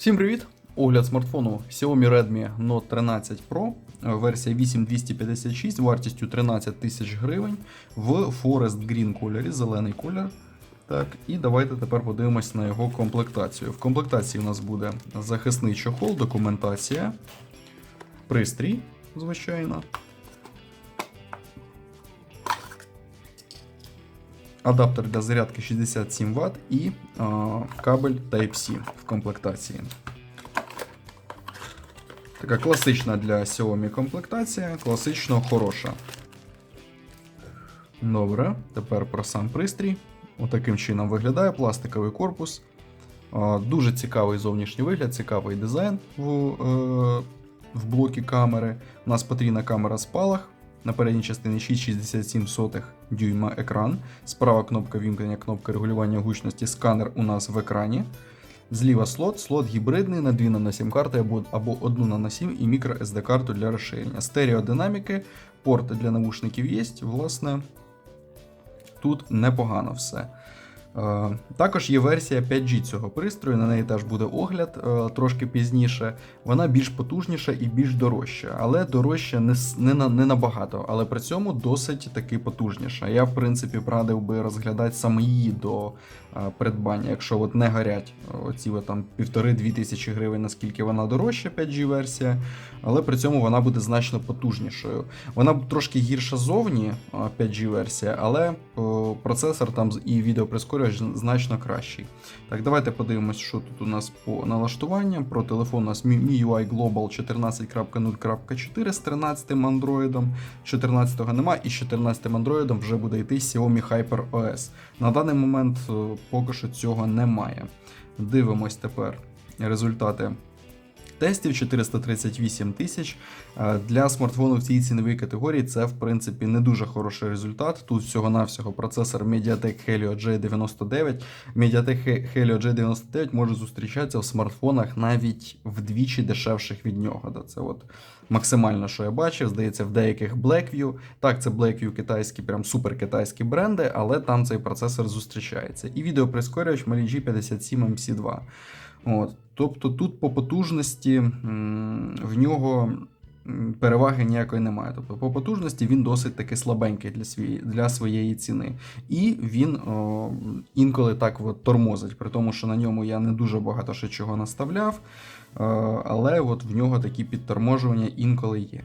Всім привіт! Огляд смартфону Xiaomi Redmi Note 13 Pro, е, версія 8256 вартістю 13 тисяч гривень в Forest Green кольорі, зелений колір. Так, і давайте тепер подивимось на його комплектацію. В комплектації у нас буде захисний чохол, документація, пристрій, звичайно. Адаптер для зарядки 67 Вт і а, кабель Type-C в комплектації. Така класична для Xiaomi комплектація, класично хороша. Добре, тепер про сам пристрій. Отаким чином виглядає пластиковий корпус. Дуже цікавий зовнішній вигляд, цікавий дизайн в, е, в блокі камери. У нас потрійна камера спалах. На передній частині 6,67 дюйма екран. Справа кнопка вімкнення, кнопка регулювання гучності, сканер у нас в екрані. Зліва слот, слот гібридний на 2 на 7 карти або, або 1 на 7 і мікро SD карту для розширення. Стереодинаміки, порти для навушників є. Власне, тут непогано все. Е, Також є версія 5G цього пристрою, на неї теж буде огляд е, трошки пізніше. Вона більш потужніша і більш дорожча, але дорожча не, не, не набагато, але при цьому досить таки потужніша. Я, в принципі, б радив би розглядати саме її до е, придбання, якщо от не горять оці там півтори-дві тисячі гривень, наскільки вона дорожча, 5G версія, але при цьому вона буде значно потужнішою. Вона трошки гірша зовні, 5G версія, але процесор там і відеоприскорювач значно кращий. Так, давайте подивимось, що тут у нас по налаштуванням. Про телефон у нас Mi- MIUI Global 14.0.4 з 13 Android. 14 нема, і з 14 Android вже буде йти Xiaomi Hyper OS. На даний момент е, поки що цього немає. Дивимось тепер результати тестів 438 тисяч. Е, Для смартфону в цій ціновій категорії це, в принципі, не дуже хороший результат. Тут всього-навсього процесор MediaTek Helio G99. MediaTek Helio G99 може зустрічатися в смартфонах навіть вдвічі дешевших від нього. Це от максимально, що я бачив, здається, в деяких Blackview. Так, це Blackview китайські, прям супер китайські бренди, але там цей процесор зустрічається. І відеоприскорювач Mali G57 MC2. От. Тобто тут по потужності в нього переваги ніякої немає. Тобто по потужності він досить таки слабенький для, свої, для своєї ціни. І він о, інколи так от тормозить, при тому, що на ньому я не дуже багато ще чого наставляв, е, але от в нього такі підторможування інколи є.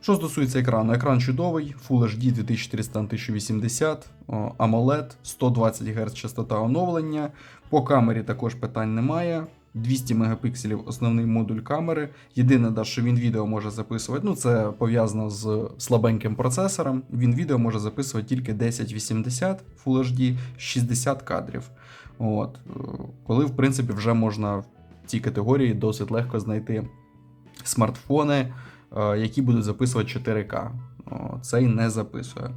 Що стосується екрану, екран чудовий, Full HD 2400 на 1080, о, AMOLED, 120 Гц частота оновлення. По камері також питань немає. 200 мегапікселів основний модуль камери. Єдине, да, що він відео може записувати. Ну, це пов'язано з слабеньким процесором. Він відео може записувати тільки 1080 Full HD 60 кадрів. От. е, Коли, в принципі, вже можна в цій категорії досить легко знайти смартфони, е, які будуть записувати 4К. О, Цей не записує.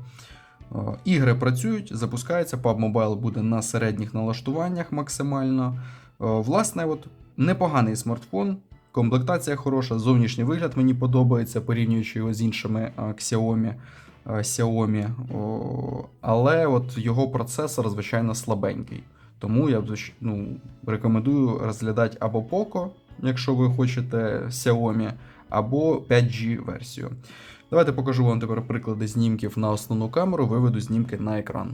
Ігри працюють, запускаються. PUBG Mobile буде на середніх налаштуваннях максимально. О, Власне, от непоганий смартфон. Комплектація хороша, зовнішній вигляд мені подобається, порівнюючи його з іншими Xiaomi. Xiaomi. Але от його процесор, звичайно, слабенький. Тому я ну, рекомендую розглядати або Poco, якщо ви хочете Xiaomi, або 5G версію. Давайте покажу вам тепер приклади знімків на основну камеру, виведу знімки на екран.